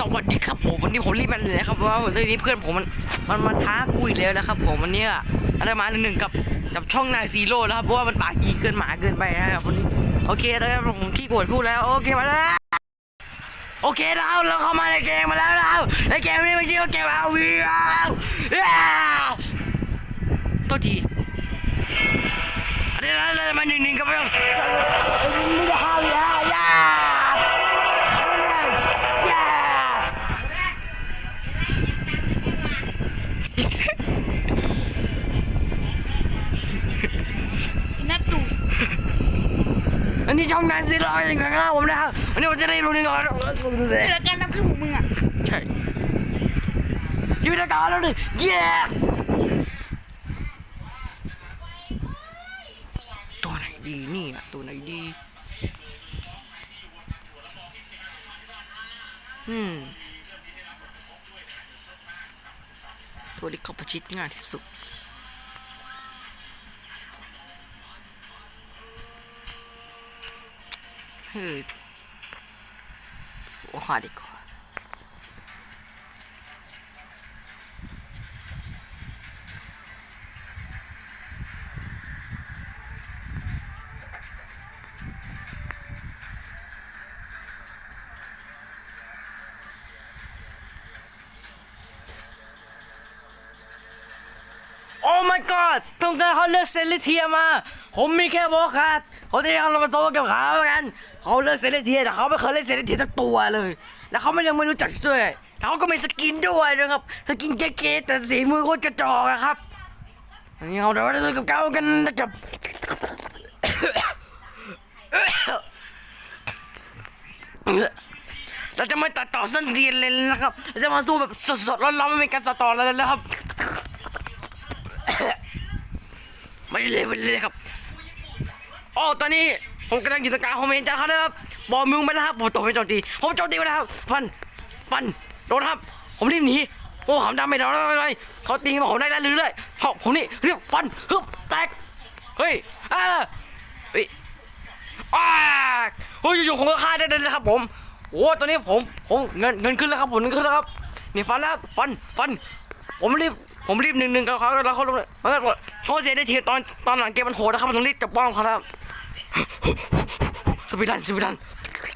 สวัสดีครับผมวันนี้ผมรีบมาเลยนะครับว่าเรื่องนี้เพื่อนผมมันมันมาท้ากูอีกแล้วนะครับ ผมวันนี้อะไรมาหนึ่งหนึ่งกับกับช่องนายซีโร่แล้วครับเพราะว่ามันปากอีเกินหมาเกินไปนะครับวันนี้โอเคนะครับผมขี้โกรธพูดแล้วโอเคมาแล้วโอเคแล้วเราเข้ามาในเกมมาแล้วเราในเกมนี้ไม่ใช่ว่าเกมเอาวีแล้วตัวทีอะไรนะอะไรมาหนึ่งหนึ่งกับเรื่อง ช่องนั้นสิเรอย่างข้างหน้าผมนะครับวันนี้ผมจะได้รู้หนึ่ก่อนนี่แหละการทำคลิปของมึงอะใช่ชีวิตการแล้วดิเย้ตัวไหนดีนี่นะตัวไหนดีอืมตัวที่เข้าประชิดง่ายที่สุด คือโอ้ขาดีกว่โอ้ my god ตรองกานเขาเลือกเซนลิเทียมา ผมมีแค่บอคัด เขาจะเอาเรามาโซ่กับเขากันเขาเลือกเซเลเทียแต่เขาไม่เคยเล่นเซเลเทียทั้งตัวเลย แล้วเขาไม่ยังไม่รู้จักด้วยเขาก็มีสกินด้วยนะครับสกินเก๋ๆแต่สีมือโคตรกระจอกนะครับอันนี้เราเดี๋ยวเราจะกับเขากันนะครับเราจะไม่ตัดต่อสั้นเรียนเลยนะครับเราจะมาสู้แบบสดๆร้อนๆไม่มีการตัดต่ออะไรเลยนะครับไม่เลยไม่เลยครับ โอ๋อตอนนี้ผมกำลังอยู่ตรงกลางผมเห็นจ้าเขานะครับบอลมึงไปแล้วครับผมตบไปโจมตีผมโจมตีไปแล้วครับฟันฟันโดนครับ ผมรีบหนีโอ้หำดำไม่โดนเลยเขาตีมาผมได้ได้เรื่อยๆเขาผมนี่เรียกฟันฮึบแตกเฮ้ยอ่าเฮ้ยอ้าเฮ้ยอยู่ๆผมก็ฆ่าได้เลยนะครับ ผมโอ้ตอนนี้ผมผมเงินเงินขึ้นแล้วครับผมเงินขึ้นแล้วครับนี่ฟันแล้วฟันฟัน ผมรีบผมรีบหนึ่งหนึ่งกับเขาแล้วเขาลงแล้วเขาเสียได้ทีตอนตอนหลังเกมมันโหดนะครับผมต้องรีบจับป้องเขาครับ สปีดันสปีดัน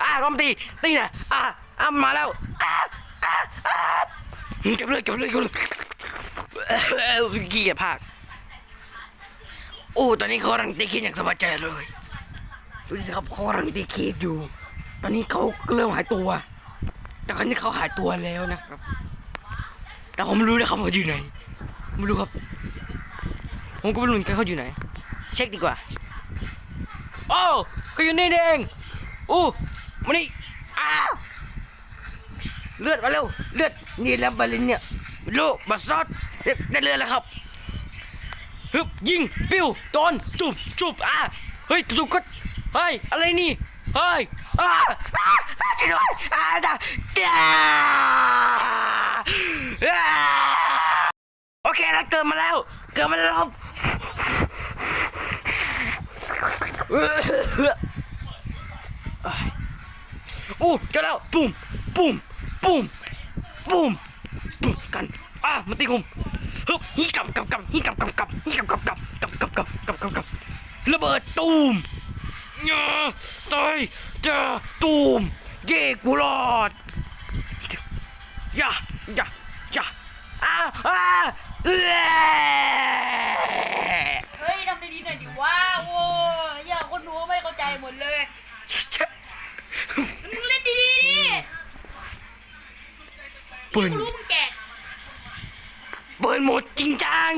อะก็มตีตีนะอะอะมาแล้วอะอะอะเก็บเลยเก็บเลยเก็บเลยเกียจพากโอ้ตอนนี้เขากำลังตีคีบอย่างสบายใจเลยดูสิครับเขากำลังตีคีบอยู่ ตอนนี้เขาเริ่มหายตัว แต่ครั้นี้เขาหายตัวแล้วนะครับ แต่ผมไม่รู้นะครับเขาอยู่ไหนไม่รู้ครับ ผมก็ไม่รู้นกันเขาอยู่ไหน เช็คดีกว่า โอ้เขาอยู่นี่นี่เองอู้มานี่อ้าเลือดมาเร็วเลือดนี่แลมบาลินเนี่ยโลบัสซอดเรียบได้เลือดแล้วครับฮึบยิงปิ้วโดนจุบจุบอะเฮ้ยจุบก็เฮ้ยอะไรนี่เฮ้ยอ่าอ่าอ่าช่วยด้วยอ่าจ้าจ้าอ่าโอเคแล้วเกิดมาแล้ว เกิดมาแล้วครับ โอ้เจอแล้วปุ่มปุ่มปุ่มปุ่มปุ่มกันอะมาตีคุมฮึบฮีกับกับกับฮีกับกับกับฮีกับกับกับกับกับกับกับกับกับระเบิดตูมย่าตายจ้าตูมเย่กูรอดย่าย่าย่าอ้าอ้าเอ้ยเฮ้ยทำดีๆหน่อยดิว่าโว้ ใจหมดเลยมึงเล่นดีๆดิเปิดกูรู้มึงแก่เปิดโหมดจริงจัง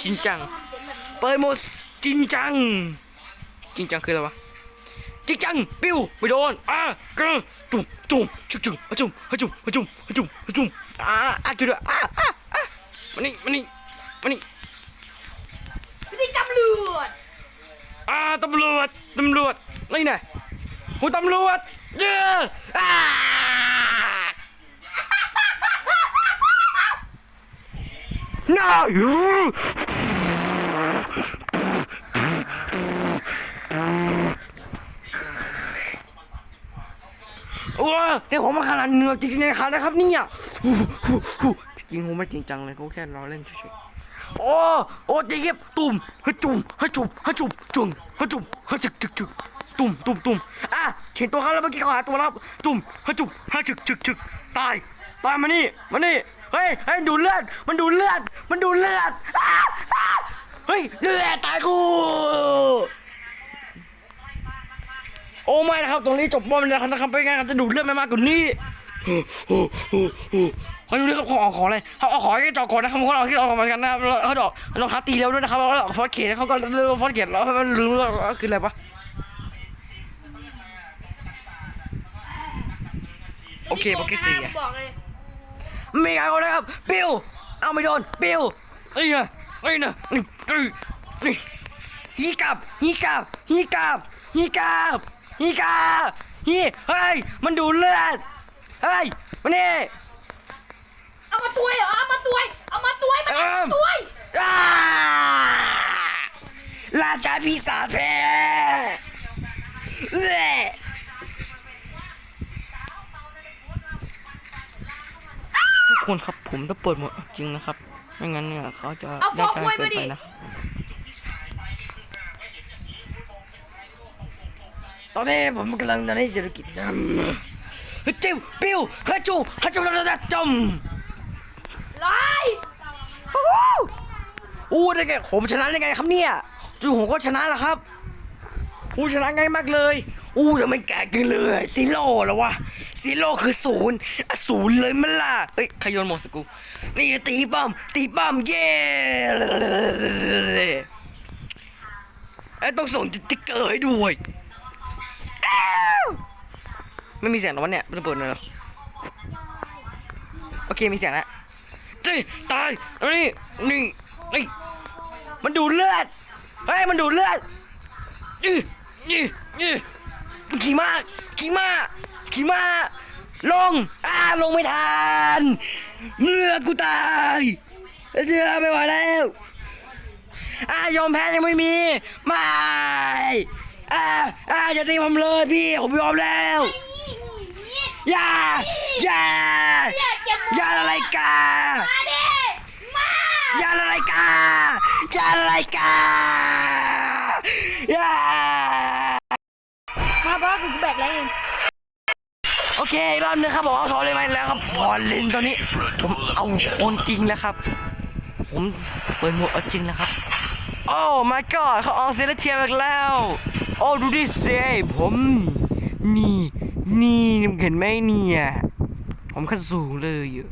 จริงจัง เปิดโหมดจริงจัง จริงจังคืออะไรวะ จริงจัง ปิ้วไม่โดน อะกระตุ่มตุ่มจุ๊จุ่มอะจุ่มอะจุ่มอะจุ่มอะจุ่มอะจุ่มอะอะจุดอะอะอะอะมานี่มานี่มานี่ไม่ได้จำเลือด อ่าตำรวจตำรวจนี่ไงผู้ตำรวจเย้อ่าน่าอยู่โอ้โอ้เนี่ยผมมาขนาดเหนือจริงๆนะครับนะครับเนี่ยจริงๆผมไม่จริงจังเลยเขาแค่ล้อเล่นเฉยๆ โอ้โอ้จริงครับตุ่มฮัจุ่มฮัจุ่มฮัจุ่มจุ่มฮัจุ่มฮัจึกจึกจึกตุ่มตุ่มตุ่มอะเห็นตัวเขาแล้วเมื่อกี้เขาหาตัวแล้วครับจุ่มฮัจุ่มฮัจึกจึกจึกตายตายมานี่มานี่เฮ้ยเฮ้ยดูเลือด มันดูเลือด มันดูเลือดเฮ้ยเลือดตายกูโอ้ไม่นะครับตรงนี้จบบอลเลยนะครับนะครับไปงานจะดูดเลือดไม่มากกว่านี้ ขาดูเรื่องของของของอะไรเขาเอาของให้จอก่อนนะครับเขาเอาที่จอก่อนเหมือนกันนะครับเขาดอกรองเท้าตีเร็วด้วยนะครับแล้วฟอสเกตเขาก็เลือกฟอสเกตแล้วมันลืมว่าคืออะไรปะโอเคโอเคสี่อะบอกเลยมีไงคนนะครับปิวเอาไม่โดนปิวไอ้เนี่ยไอ้เนี่ยนี่ฮีกับฮีกับฮีกับฮีกับฮีกับฮีเฮ้ยมันดูดเลือด เฮ้ยมานี่เอามาตัวยเหรอเอามาตัวยเอามาตัวยมันเอามาตัวยอ้าราชาปีศาจแพ้เอ้ยทุกคนครับผมต้องเปิดหมดจริงนะครับ ไม่งั้นเนี่ยเขาจะได้ใจเกินไปนะตอนนี้ผมกำลังตอนนี้จะกินน้ำ จิ้วปิ้วฮัจูฮัจูระดับจมไล่อู้ได้ไงผมชนะได้ไงครับเนี่ยจู่ผมก็ชนะแล้วครับอู้ชนะง่ายมากเลยอู้ทำไมแก่กันเลยซีโร่แล้ววะซีโร่คือศูนย์อะศูนย์เลยมันล่ะเอ้ยขยนหมดสกูนี่ตีป้อมตีป้อมเย้ไอ้ยต้องส่งติ๊กเกอร์ให้ด้วยอ้าว ไม่มีเสียงหรอวะเนี่ยไม่ได้เปิดเลยเหรอโอเคมีเสียงแล้วจีตายอันนี้นี่นี่มันดูดเลือดเฮ้ยมันดูดเลือดยี่ยี่ยี่ขี่ม้าขี่ม้าขี่ม้าลงอ่าลงไม่ทันเมื่อกูตายเจือไม่ไหวแล้วอ่ายอมแพ้ยังไม่มีไม่อ่าอ่าอย่าตีผมเลยพี่ผมยอมแล้ว อย่าอย่าอยากจะอย่าอะไรกามาดิมาอย่าอะไรกาอย่าอะไรกาอย่ามาเพราะกูแบกแล้วเองโอเคอีกรอบนึงครับผมเอาโซเลยมาแล้วครับพอลินตอนนี้ผมเอาคนจริงแล้วครับ ผมเปิดหมวกเอาจริงแล้วครับโอ้ my god เขาออกเซเลเทียอีกแล้ว โอ้ดูดิเซผมนี่ นี่เห็นไหมเนี่ยผมขั้นสูงเลยอะ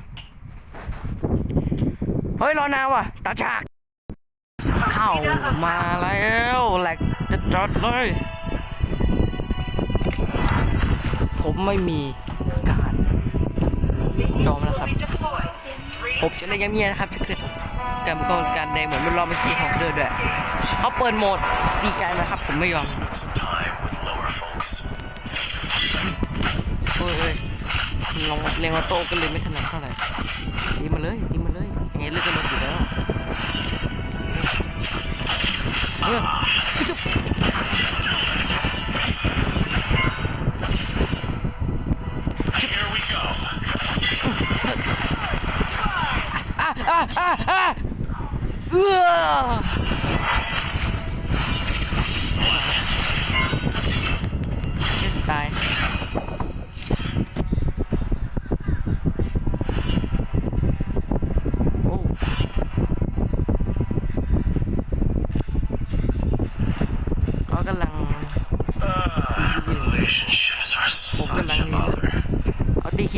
เฮ้ยรอนานว่ะตาฉาก เข้ามาแล้วแหลกจะจอดเลย ผมไม่มีการยอมแล้วครับ ผมจะเล่นเงียบๆนะครับถ้าเกิดการเป็นกอการแดงเหมือนมันรอบเมื่อกี้ของเดือดด้วยเขาเปิดโหมดตีกันนะครับผมไม่ยอม ลองเรียงมาโตกันเลยไม่ถนัดเท่าไหร่ตีมาเลยตีมาเลยย่างเงี้ยเลือกกันมาอยู่แล้วเอออุ๊ยจุ๊บอะอะอะอะเออ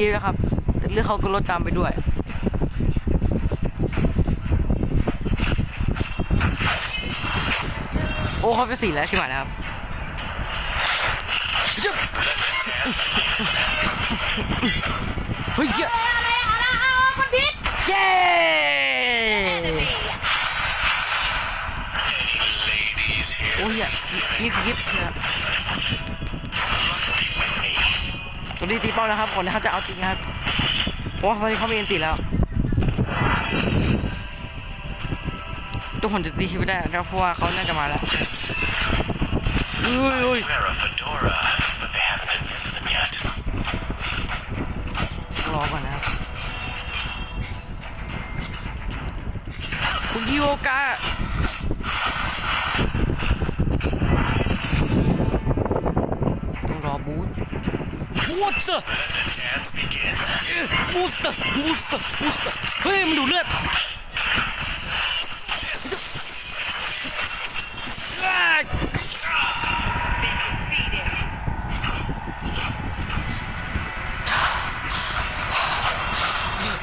เอาตีคีย์แล้วครับเลือดเขาก็ลดตามไปด้วยโอ้เขาไปสี่แล้วใช่ไหมนะครับเฮ้ยเย้อะไรอะไรเอาคนพิษเย้โอ้ยอะยิบยิบนะ ตัวนี้ตีเป้าแล้วครับก่อนที่เขาจะเอาจริงครับเพราะว่าตอนนี้เขามีเอ็นติแล้วทุกคนจะตีไม่ได้ครับเพราะว่าเขาน่าจะมาแล้วอุ้ยอุ้ยรอก่อนนะครับคุณยูโอกะ บูสเตอร์ Dance begins. บูสเตอร์บูสเตอร์บูสเตอร์เฮ้ยมันดูดเลือดอ้าย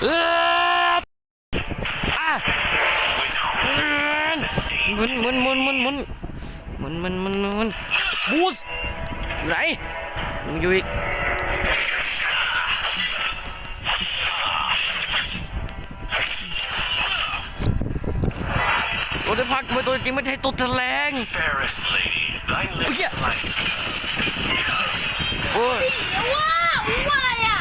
เอ้ยอะหมุนหมุนหมุนหมุนหมุนหมุนหมุนหมุนหมุนหมุนบูสไหนมึงอยู่อีก ตัวจะพักทำไมตัวจริงไม่ใช่ตัวแถลง Fairest lady, thy lips yeah. light. โอ้ยเดี๋ยวว่าว่าอะไรอะ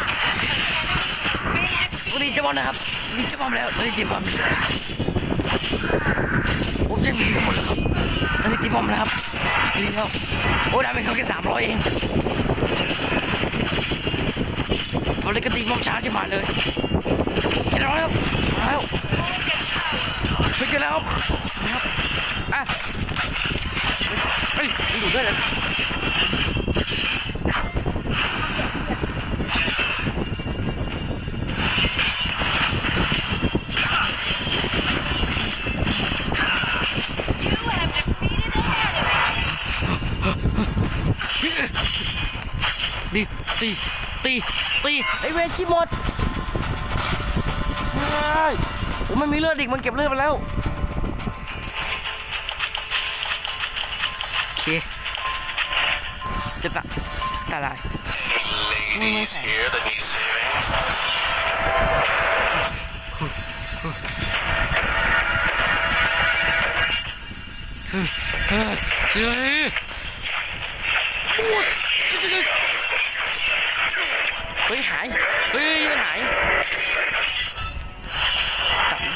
วันนี้จะบอลนะครับวันนี้จะบอลแล้ววันนี้จะบอลแล้วผมจะมีกันหมดแล้วครับ ที่ผมนะครับนี่ครับโอ้ดาเป็เขาแค่สามร้อยเองผมเลยกระตีมอมช้าที่มาเลยเจ็ดร้อยครับแล้วไปกันแล้วครับอะเฮ้ยมันอยู่ด้วยเหร ตีตีตีตีไอเวรขี้หมดใช่ผมไม่มีเลือดอีกมันเก็บเลือดไปแล้วโอเคจะตัดตาลาย Ladies here that need saving. เฮ้ยเฮ้ยเฮ้ย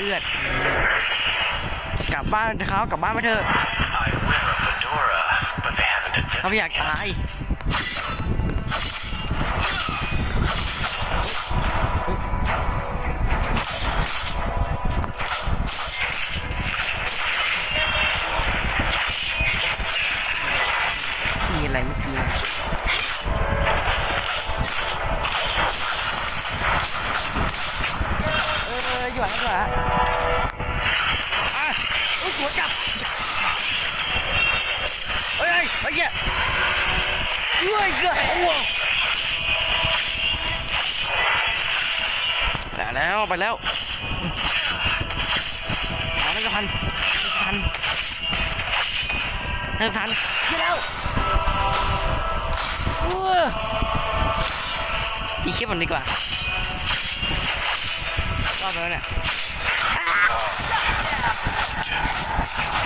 ลือด กลับบ้านนะครับกลับบ้านไปเถอะ I wear a fedora, but they haven't invented เขาไม่อยากตาย เฮ้ยเฮ้ยเฮ้ยเฮ้ยเฮ้ยเฮ้ยโอ้โหไปแล้วไปแล้วมาแล้วก็พันพันเฮ้ยพันเกี่แล้วเออตีคลิปมันดีกว่าก็ไปแล้วเนี่ย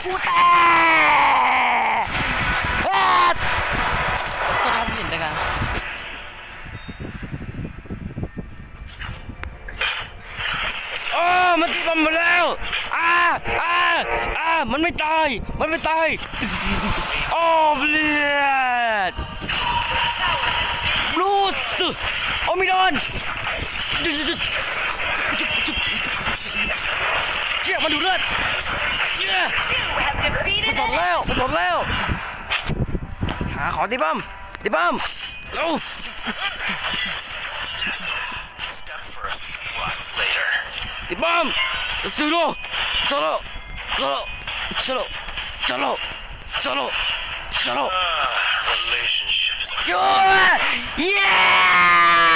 กูแตก อ่าตัวทำสินด้วยกันโอ้มันตีบอมมาแล้วอ่าอ่าอ่ามัน ไม่ตาย มันไม่ตาย โอ้เบลียดบลูสโอ้ไม่โดนเชี่ยมันดูดเลือดเชี่ยมันสดแล้วมันสดแล้ว หาขอตีบ้มตีบ้มเร็ว step first, what later. ตีบ้มสูโร่โซ ろドロドロドロよーイエーイ。